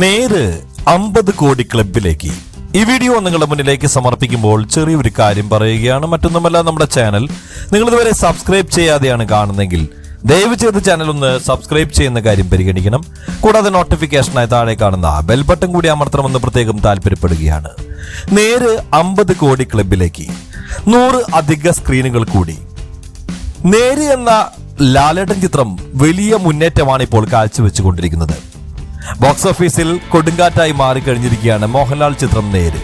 നേര് അമ്പത് കോടി ക്ലബിലേക്ക്. ഈ വീഡിയോ നിങ്ങളുടെ മുന്നിലേക്ക് സമർപ്പിക്കുമ്പോൾ ചെറിയൊരു കാര്യം പറയുകയാണ്. മറ്റൊന്നുമല്ല നമ്മുടെ ചാനൽ നിങ്ങൾ ഇതുവരെ സബ്സ്ക്രൈബ് ചെയ്യാതെയാണ് കാണുന്നതെങ്കിൽ ദയവ് ചെയ്ത് ചാനൽ ഒന്ന് സബ്സ്ക്രൈബ് ചെയ്യുന്ന കാര്യം പരിഗണിക്കണം. കൂടാതെ നോട്ടിഫിക്കേഷനായി താഴെ കാണുന്ന ബെൽ ബട്ടൺ കൂടി അമർത്തണമെന്ന് പ്രത്യേകം താല്പര്യപ്പെടുകയാണ്. നേര് അമ്പത് കോടി ക്ലബിലേക്ക്. നൂറ് അധിക സ്ക്രീനുകൾ കൂടി. നേര് എന്ന ലാലേട്ടൻ ചിത്രം വലിയ മുന്നേറ്റമാണ് ഇപ്പോൾ കാഴ്ചവെച്ചുകൊണ്ടിരിക്കുന്നത്. ബോക്സ് ഓഫീസിൽ കൊടുങ്കാറ്റായി മാറിക്കഴിഞ്ഞിരിക്കുകയാണ് മോഹൻലാൽ ചിത്രം നേര്.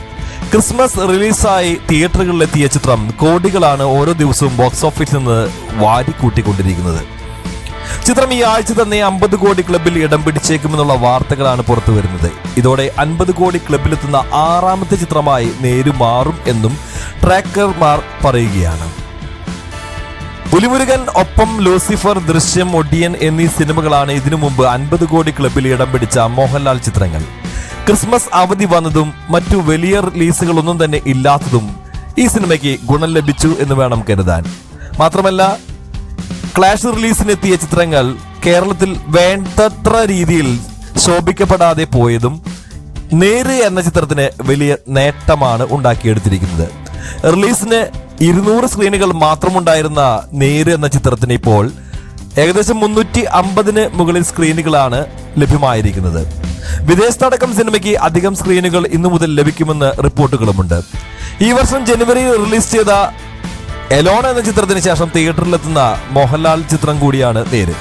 ക്രിസ്മസ് റിലീസായി തിയേറ്ററുകളിലെത്തിയ ചിത്രം കോടികളാണ് ഓരോ ദിവസവും ബോക്സ് ഓഫീസിൽ നിന്ന് വാരിക്കൂട്ടിക്കൊണ്ടിരിക്കുന്നത്. ചിത്രം ഈ ആഴ്ച തന്നെ അമ്പത് കോടി ക്ലബിൽ ഇടം പിടിച്ചേക്കുമെന്നുള്ള വാർത്തകളാണ് പുറത്തു വരുന്നത്. ഇതോടെ അൻപത് കോടി ക്ലബിലെത്തുന്ന ആറാമത്തെ ചിത്രമായി നേരു മാറും എന്നും ട്രാക്കർമാർ പറയുകയാണ്. പുലിമുരുകൻ ഒപ്പം ലൂസിഫർ ദൃശ്യം ഒടിയൻ എന്നീ സിനിമകളാണ് ഇതിനു മുമ്പ് അൻപത് കോടി ക്ലബിൽ ഇടം പിടിച്ച മോഹൻലാൽ ചിത്രങ്ങൾ. ക്രിസ്മസ് അവധി വന്നതും മറ്റു വലിയ റിലീസുകളൊന്നും തന്നെ ഇല്ലാത്തതും ഈ സിനിമയ്ക്ക് ഗുണം ലഭിച്ചു എന്ന് വേണം കരുതാൻ. മാത്രമല്ല ക്ലാഷ് റിലീസിനെത്തിയ ചിത്രങ്ങൾ കേരളത്തിൽ വേണ്ടത്ര രീതിയിൽ ശോഭിക്കപ്പെടാതെ പോയതും നേര് എന്ന ചിത്രത്തിന് വലിയ നേട്ടമാണ് ഉണ്ടാക്കിയെടുത്തിരിക്കുന്നത്. റിലീസിന് ഇരുന്നൂറ് സ്ക്രീനുകൾ മാത്രമുണ്ടായിരുന്ന നേര് എന്ന ചിത്രത്തിന് ഇപ്പോൾ ഏകദേശം മുന്നൂറ്റി അമ്പതിന് മുകളിൽ സ്ക്രീനുകളാണ് ലഭ്യമായിരിക്കുന്നത്. വിദേശത്തടക്കം സിനിമയ്ക്ക് അധികം സ്ക്രീനുകൾ ഇന്നു മുതൽ ലഭിക്കുമെന്ന് റിപ്പോർട്ടുകളുമുണ്ട്. ഈ വർഷം ജനുവരിയിൽ റിലീസ് ചെയ്ത എലോൺ എന്ന ചിത്രത്തിന് ശേഷം തിയേറ്ററിലെത്തുന്ന മോഹൻലാൽ ചിത്രം കൂടിയാണ് നേര്.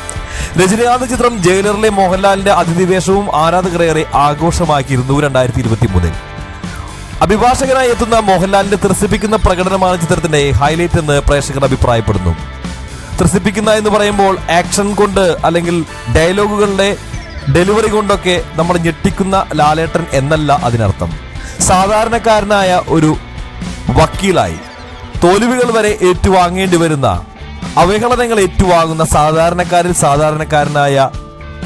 രജനീകാന്ത് ചിത്രം ജയിലറിലെ മോഹൻലാലിന്റെ അതിഥിവേഷവും ആരാധകരേറെ ആഘോഷമാക്കിയിരുന്നു രണ്ടായിരത്തി ഇരുപത്തി മൂന്നിൽ അഭിഭാഷകനായി എത്തുന്ന മോഹൻലാലിന്റെ ത്രസിപ്പിക്കുന്ന പ്രകടനമാണ് ചിത്രത്തിന്റെ ഹൈലൈറ്റ് എന്ന് പ്രേക്ഷകർ അഭിപ്രായപ്പെടുന്നു. ത്രസിപ്പിക്കുന്ന എന്ന് പറയുമ്പോൾ ആക്ഷൻ കൊണ്ട് അല്ലെങ്കിൽ ഡയലോഗുകളുടെ ഡെലിവറി കൊണ്ടൊക്കെ നമ്മൾ ഞെട്ടിക്കുന്ന ലാലേട്ടൻ എന്നല്ല അതിനർത്ഥം. സാധാരണക്കാരനായ ഒരു വക്കീലായി തോൽവികൾ വരെ ഏറ്റുവാങ്ങേണ്ടി വരുന്ന അവഹേളനങ്ങൾ ഏറ്റുവാങ്ങുന്ന സാധാരണക്കാരിൽ സാധാരണക്കാരനായ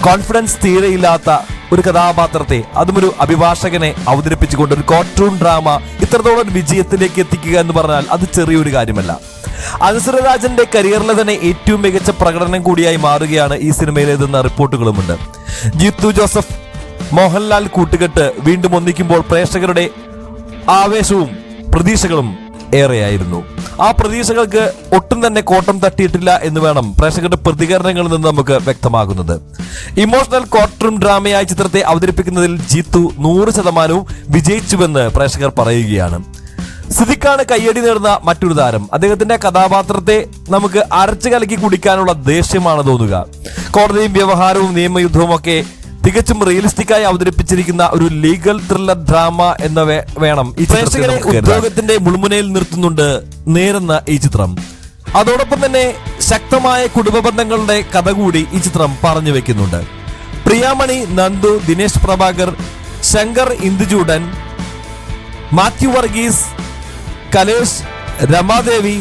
കോൺഫിഡൻസ് തീരെയില്ലാത്ത ഒരു കഥാപാത്രത്തെ അതും ഒരു അഭിഭാഷകനെ അവതരിപ്പിച്ചുകൊണ്ട് ഒരു കോർട്ടൂൺ ഡ്രാമ ഇത്രത്തോളം വിജയത്തിലേക്ക് എത്തിക്കുക എന്ന് പറഞ്ഞാൽ അത് ചെറിയൊരു കാര്യമല്ല. അനുസരരാജന്റെ കരിയറിലെ തന്നെ ഏറ്റവും മികച്ച പ്രകടനം കൂടിയായി മാറുകയാണ് ഈ സിനിമയിലേതെന്ന റിപ്പോർട്ടുകളുമുണ്ട്. ജിത്തു ജോസഫ് മോഹൻലാൽ കൂട്ടുകെട്ട് വീണ്ടും ഒന്നിക്കുമ്പോൾ പ്രേക്ഷകരുടെ ആവേശവും പ്രതീക്ഷകളും ഏറെയായിരുന്നു. ആ പ്രതീക്ഷകൾക്ക് ഒട്ടും തന്നെ കോട്ടം തട്ടിയിട്ടില്ല എന്ന് വേണം പ്രേക്ഷകരുടെ പ്രതികരണങ്ങളിൽ നിന്ന് നമുക്ക് വ്യക്തമാകുന്നത്. ഇമോഷണൽ കോട്ടറും ഡ്രാമയായ ചിത്രത്തെ അവതരിപ്പിക്കുന്നതിൽ ജീത്തു നൂറ് ശതമാനവും വിജയിച്ചുവെന്ന് പ്രേക്ഷകർ പറയുകയാണ്. സിദിക്കാണ് കയ്യടി നേടുന്ന മറ്റൊരു താരം. അദ്ദേഹത്തിന്റെ കഥാപാത്രത്തെ നമുക്ക് അരച്ചു കലക്കി കുടിക്കാനുള്ള ദേഷ്യമാണ് തോന്നുക. കോടതിയും വ്യവഹാരവും നിയമയുദ്ധവും ഒക്കെ തികച്ചും റിയലിസ്റ്റിക് ആയി അവതരിപ്പിച്ചിരിക്കുന്ന ഒരു ലീഗൽ ത്രില്ലർ ഡ്രാമ എന്ന് വേണം ഈ പ്രേക്ഷകരെ ഉദ്യോഗത്തിന്റെ മുൾമുനയിൽ നിർത്തുന്നുണ്ട് നേരുന്ന ഈ ചിത്രം. അതോടൊപ്പം തന്നെ ശക്തമായ കുടുംബ ബന്ധങ്ങളുടെ കഥ കൂടി ഈ ചിത്രം പറഞ്ഞു വെക്കുന്നുണ്ട്. പ്രിയാമണി നന്ദു ദിനേശ് പ്രഭാകർ ശങ്കർ ഇന്ദുചൂടൻ മാത്യു വർഗീസ് കലേഷ് രമാദേവി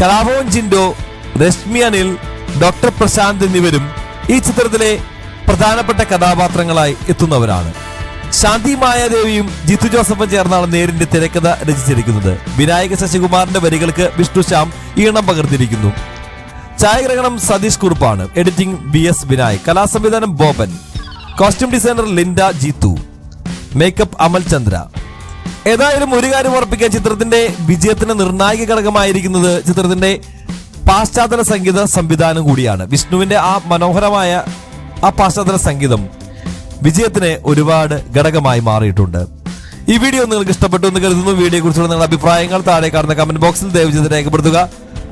കലാഭവൻ ജിൻഡോ രശ്മി അനിൽ ഡോക്ടർ പ്രശാന്ത് എന്നിവരും ഈ ചിത്രത്തിലെ പ്രധാനപ്പെട്ട കഥാപാത്രങ്ങളായി എത്തുന്നവരാണ്. ശാന്തി മായാദേവിയും ജിത്തു ജോസഫും ചേർന്നാണ് നേരിന്റെ തിരക്കഥ രചിച്ചിരിക്കുന്നത്. വിനായക ശശികുമാറിന്റെ വരികൾക്ക് വിഷ്ണു ശ്യാം ഈണം പകർത്തിയിരിക്കുന്നു ഛായാഗ്രഹണം Satheesh കുറുപ്പാണ്. Editing B S Vinayak. കലാസംവിധാനം Boban. Costume designer Linda Jeethu. Makeup Amal Chandra. ഏതായാലും ഒരു കാര്യം ഉറപ്പിക്കാൻ ചിത്രത്തിന്റെ വിജയത്തിന് നിർണായക ഘടകമായിരിക്കുന്നത് ചിത്രത്തിന്റെ പാശ്ചാത്തല സംഗീത സംവിധാനം കൂടിയാണ്. വിഷ്ണുവിന്റെ ആ മനോഹരമായ ആ പശ്ചാത്തല സംഗീതം വിജയത്തിന് ഒരുപാട് ഘടകമായി മാറിയിട്ടുണ്ട്. ഈ വീഡിയോ നിങ്ങൾക്ക് ഇഷ്ടപ്പെട്ടു എന്ന് കരുതുന്നു. വീഡിയോ കുറിച്ചുള്ള നിങ്ങളുടെ അഭിപ്രായങ്ങൾ താഴെ കാണുന്ന കമന്റ് ബോക്സിൽ ദയവ് ചെയ്ത് രേഖപ്പെടുത്തുക.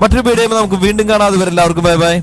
മറ്റൊരു വീഡിയോ നമുക്ക് വീണ്ടും കാണാതെ വരെ എല്ലാവർക്കും ബൈ ബൈ.